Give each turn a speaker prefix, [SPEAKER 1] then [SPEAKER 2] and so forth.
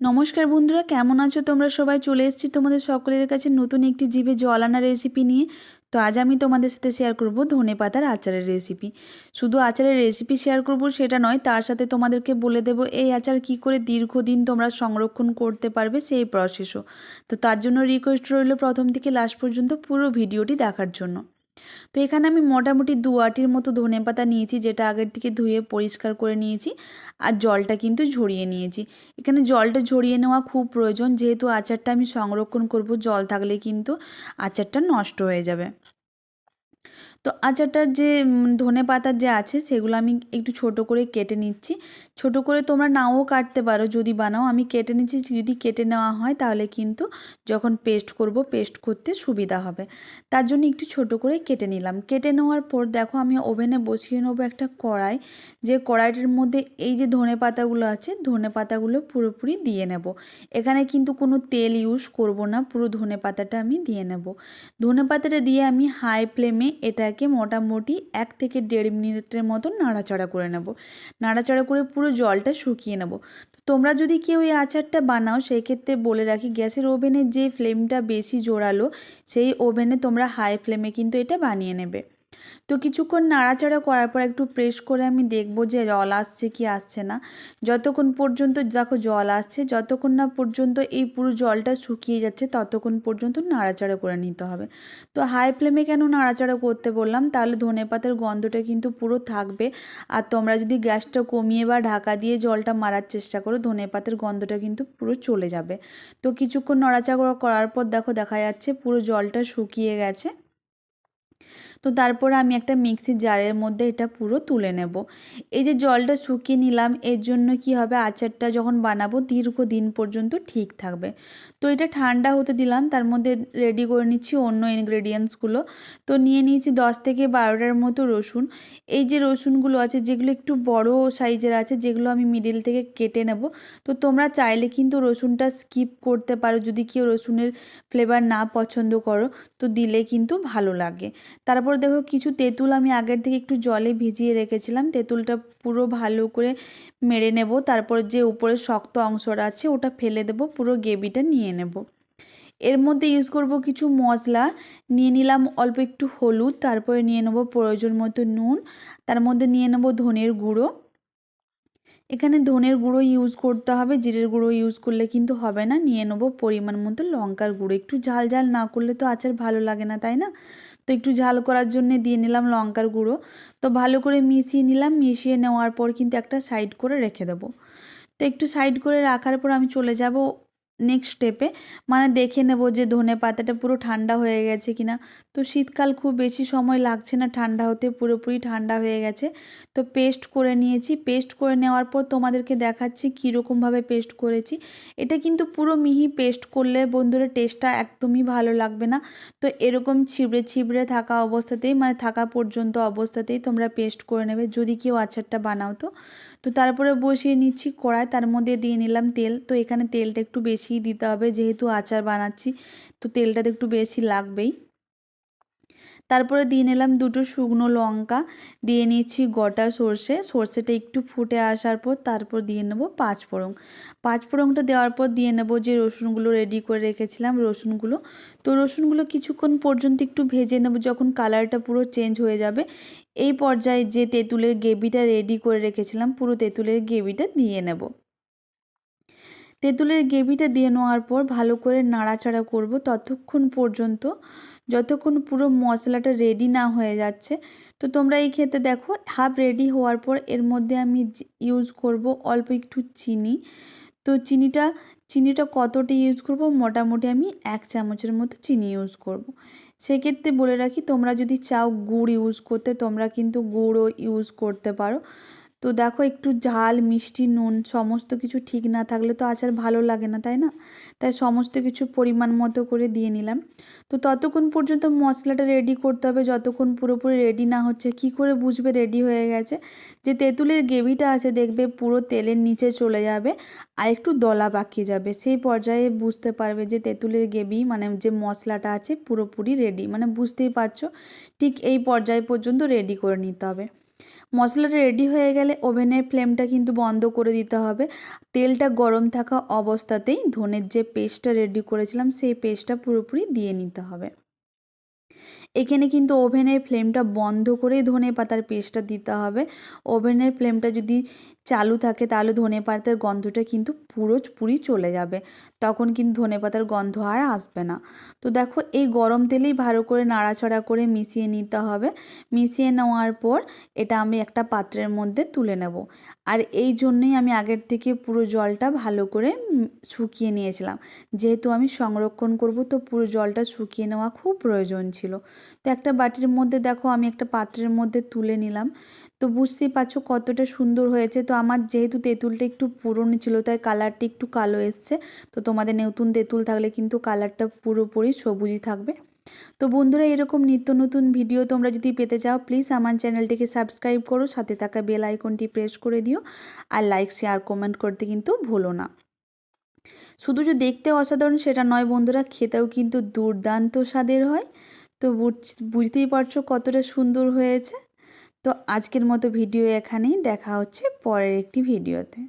[SPEAKER 1] নমস্কার বন্ধুরা, কেমন আছো তোমরা? সবাই চলে এসেছি তোমাদের সকলের কাছে নতুন একটি জিভে জল আনা রেসিপি নিয়ে। তো আজ আমি তোমাদের সাথে শেয়ার করব ধনে পাতার আচারের রেসিপি শুধু আচারের রেসিপি শেয়ার করব সেটা নয়, তার সাথে তোমাদেরকে বলে দেব এই আচার কি করে দীর্ঘদিন তোমরা সংরক্ষণ করতে পারবে সেই প্রসেসও তো তার জন্য রিকোয়েস্ট রইল প্রথম থেকে লাস্ট পর্যন্ত পুরো ভিডিওটি দেখার জন্য। তো এখানে আমি মোটামুটি দু আটির মতো ধনে পাতা নিয়েছি, যেটা আগের থেকে ধুয়ে পরিষ্কার করে নিয়েছি আর জলটা কিন্তু ঝরিয়ে নিয়েছি। এখানে জলটা ঝরিয়ে নেওয়া খুব প্রয়োজন, যেহেতু আচারটা আমি সংরক্ষণ করব, জল থাকলে কিন্তু আচারটা নষ্ট হয়ে যাবে। তো আচারটার যে ধনে পাতার যে আছে সেগুলো আমি একটু ছোট করে কেটে নিচ্ছি। ছোট করে তোমরা নাও কাটতে পারো যদি বানাও। আমি কেটে নিচ্ছি, যদি কেটে নেওয়া হয় তাহলে কিন্তু যখন পেস্ট করব, পেস্ট করতে সুবিধা হবে। তার জন্য একটু ছোট করে কেটে নিলাম। কেটে নেওয়ার পর দেখো আমি ওভেনে বসিয়ে নেব একটা কড়াই। যে কড়াইটির মধ্যে এই যে ধনে পাতাগুলো আছে, ধনে পাতাগুলো পুরোপুরি দিয়ে নেব। এখানে কিন্তু কোনো তেল ইউজ করব না, পুরো ধনে পাতাটা আমি দিয়ে নেব। ধনে পাতাটা দিয়ে আমি হাই ফ্লেমে এটাকে মোটামুটি এক থেকে দেড় মিনিটের মতো নাড়াচাড়া করে নেব। নাড়াচাড়া করে পুরো জলটা শুকিয়ে নেব। তোমরা যদি কেউ এই আচারটা বানাও, সেই ক্ষেত্রে বলে রাখি, গ্যাসের ওভেনে যে ফ্লেমটা বেশি জোরালো সেই ওভেনে তোমরা হাই ফ্লেমে কিন্তু এটা বানিয়ে নেবে। তো কিছুক্ষণ নাড়াচাড়া করার পর একটু প্রেস করে আমি দেখব যে জল আসছে কি আসছে না। যতক্ষণ পর্যন্ত দেখো জল আসছে, যতক্ষণ না পর্যন্ত এই পুরো জলটা শুকিয়ে যাচ্ছে, ততক্ষণ পর্যন্ত নাড়াচাড়া করে নিতে হবে। তো হাই ফ্লেমে কেন নাড়াচাড়া করতে বললাম? তাহলে ধনে পাতার গন্ধটা কিন্তু পুরো থাকবে। আর তোমরা যদি গ্যাসটা কমিয়ে বা ঢাকা দিয়ে জলটা মারার চেষ্টা করো, ধনে পাতার গন্ধটা কিন্তু পুরো চলে যাবে। তো কিছুক্ষণ নাড়াচাড়া করার পর দেখো দেখা যাচ্ছে পুরো জলটা শুকিয়ে গেছে। তো তারপর আমি একটা মিক্সির জারের মধ্যে এটা পুরো তুলে নেব। এই যে জলটা শুকিয়ে নিলাম, এর জন্য কি হবে? আচারটা যখন বানাবো, দীর্ঘদিন পর্যন্ত ঠিক থাকবে। তো এটা ঠান্ডা হতে দিলাম, তার মধ্যে রেডি করে নিচ্ছি অন্য ইনগ্রেডিয়েন্টসগুলো তো নিয়ে নিয়েছি দশ থেকে বারোটার মতো রসুন। এই যে রসুনগুলো আছে, যেগুলো একটু বড় সাইজের আছে, যেগুলো আমি মিডিল থেকে কেটে নেব। তো তোমরা চাইলে কিন্তু রসুনটা স্কিপ করতে পারো, যদি কেউ রসুনের ফ্লেভার না পছন্দ করো, তো দিলে কিন্তু ভালো লাগে। তারপর দেখো কিছু তেঁতুল আমি আগের থেকে একটু জলে ভিজিয়ে রেখেছিলাম। তেঁতুলটা পুরো ভালো করে মেরে নেব। তারপর যে উপরে শক্ত অংশটা আছে ওটা ফেলে দেব, পুরো গ্রেভিটা নিয়ে নেব। এর মধ্যে ইউজ করব কিছু মশলা নিয়ে নিলাম অল্প একটু হলুদ, তারপরে নিয়ে নেব প্রয়োজন মতো নুন, তার মধ্যে নিয়ে নেব ধনের গুঁড়ো। এখানে ধনের গুঁড়ো ইউজ করতে হবে, জিরের গুঁড়ো ইউজ করলে কিন্তু হবে না। নিয়ে নেব পরিমাণ মতো লঙ্কার গুঁড়ো। একটু ঝাল ঝাল না করলে তো আচার ভালো লাগে না, তাই না? তো একটু ঝাল করার জন্য দিয়ে নিলাম লঙ্কার গুঁড়ো। তো ভালো করে মিশিয়ে নিলাম। মিশিয়ে নেওয়ার পর কিন্তু একটা সাইড করে রেখে দেবো। তো একটু সাইড করে রাখার পর আমি চলে যাব নেক্সট স্টেপে মানে দেখে নেব যে ধনে পাতাটা পুরো ঠান্ডা হয়ে গেছে কিনা। তো শীতকাল খুব বেশি সময় লাগছে না ঠান্ডা হতে, পুরোপুরি ঠান্ডা হয়ে গেছে। তো পেস্ট করে নিয়েছি। পেস্ট করে নেওয়ার পর তোমাদেরকে দেখাচ্ছি কীরকমভাবে পেস্ট করেছি। এটা কিন্তু পুরো মিহি পেস্ট করলে বন্ধুরা টেস্টটা একদমই ভালো লাগবে না। তো এরকম ছিবড়ে ছিবড়ে থাকা অবস্থাতেই মানে থাকা পর্যন্ত অবস্থাতেই তোমরা পেস্ট করে নেবে, যদি কেউ আচারটা বানাও তো। তো তারপরে বসিয়ে নিচ্ছি কড়াই, তার মধ্যে দিয়ে নিলাম তেল। তো এখানে তেলটা একটু বেশি দিতে হবে, যেহেতু আচার বানাচ্ছি, তো তেলটা তো একটু বেশি লাগবেই। তারপরে দিয়ে নিলাম দুটো শুকনো লঙ্কা, দিয়ে নিচ্ছি গোটা সর্ষে, সর্ষেটা একটু ফুটে আসার পর তারপর দিয়ে নেব পাঁচ ফোড়ন পাঁচ ফোড়নটা দেওয়ার পর দিয়ে নেব যে রসুনগুলো রেডি করে রেখেছিলাম, রসুনগুলো। তো রসুনগুলো কিছুক্ষণ পর্যন্ত একটু ভেজে নেব যখন কালারটা পুরো চেঞ্জ হয়ে যাবে। এই পর্যায়ে যে তেঁতুলের গ্রেভিটা রেডি করে রেখেছিলাম, পুরো তেঁতুলের গ্রেভিটা দিয়ে নেব। তেঁতুলের গ্রেভিটা দিয়ে নেওয়ার পর ভালো করে নাড়াচাড়া করব ততক্ষণ পর্যন্ত। যতক্ষণ পুরো মশলাটা রেডি না হয়ে যাচ্ছে। তো তোমরা এই ক্ষেত্রে দেখো হাফ রেডি হওয়ার পর এর মধ্যে আমি ইউজ করব অল্প একটু চিনি। তো চিনিটা চিনিটা কতটা ইউজ করব? মোটামুটি আমি এক চামচের মতো চিনি ইউজ করব। সেক্ষেত্রে বলে রাখি, তোমরা যদি চাও গুড় ইউজ করতে, তোমরা কিন্তু গুড়ও ইউজ করতে পারো। তো দেখো একটু ঝাল, মিষ্টি, নুন সমস্ত কিছু ঠিক না থাকলে তো আচার ভালো লাগে না, তাই না? তাই সমস্ত কিছু পরিমাণ মতো করে দিয়ে নিলাম। তো ততক্ষণ পর্যন্ত মশলাটা রেডি করতে হবে। যতক্ষণ পুরোপুরি রেডি না হচ্ছে, কি করে বুঝবে রেডি হয়ে গেছে? যে তেঁতুলের গ্রেভিটা আছে, দেখবে পুরো তেলের নিচে চলে যাবে আর একটু দলা পাকিয়ে যাবে। সেই পর্যায়ে বুঝতে পারবে যে তেঁতুলের গ্রেভি মানে যে মশলাটা আছে, পুরোপুরি রেডি মানে বুঝতেই পারছ? ঠিক এই পর্যায় পর্যন্ত রেডি করে নিতে হবে। মশলাটা রেডি হয়ে গেলে ওভেনের ফ্লেমটা কিন্তু বন্ধ করে দিতে হবে। তেলটা গরম থাকা অবস্থাতেই ধনের যে পেস্টটা রেডি করেছিলাম, সেই পেস্টটা পুরোপুরি দিয়ে নিতে হবে। এখানে কিন্তু ওভেনের ফ্লেমটা বন্ধ করেই ধনে পাতার পেস্টটা দিতে হবে। ওভেনের ফ্লেমটা যদি চালু থাকে তাহলে ধনে পাতার গন্ধটা কিন্তু পুরো পুরি চলে যাবে। তখন কিন্তু ধনে পাতার গন্ধ আর আসবে না। তো দেখো এই গরম তেলেই ভালো করে নাড়াচাড়া করে মিশিয়ে নিতে হবে। মিশিয়ে নেওয়ার পর এটা আমি একটা পাত্রের মধ্যে তুলে নেব। আর এই জন্যই আমি আগের থেকে পুরো জলটা ভালো করে শুকিয়ে নিয়েছিলাম। যেহেতু আমি সংরক্ষণ করব তো পুরো জলটা শুকিয়ে নেওয়া খুব প্রয়োজন ছিল। তো একটা বাটির মধ্যে দেখো আমি একটা পাত্রের মধ্যে তুলে নিলাম। তো বুঝতেই পারছ কতটা সুন্দর হয়েছে। তো আমার যেহেতু তেঁতুলটা একটু পুরনো ছিল, তাই কালারটি একটু কালো এসছে। তো তোমাদের নতুন তেঁতুল থাকলে কিন্তু কালারটা পুরোপুরি সবুজই থাকবে। তো বন্ধুরা, এরকম নিত্য নতুন ভিডিও তোমরা যদি পেতে চাও প্লিজ আমার চ্যানেলটিকে সাবস্ক্রাইব করো, সাথে থাকা বেল আইকনটি প্রেস করে দিও, আর লাইক শেয়ার কমেন্ট করতে কিন্তু ভুলো না। শুধু যে দেখতে অসাধারণ সেটা নয় বন্ধুরা, খেতেও কিন্তু দুর্দান্ত স্বাদের হয়। তো বুঝতেই পারছ কতটা সুন্দর হয়েছে। তো আজকের মতো ভিডিও এখানেই দেখা হচ্ছে পরের একটি ভিডিওতে।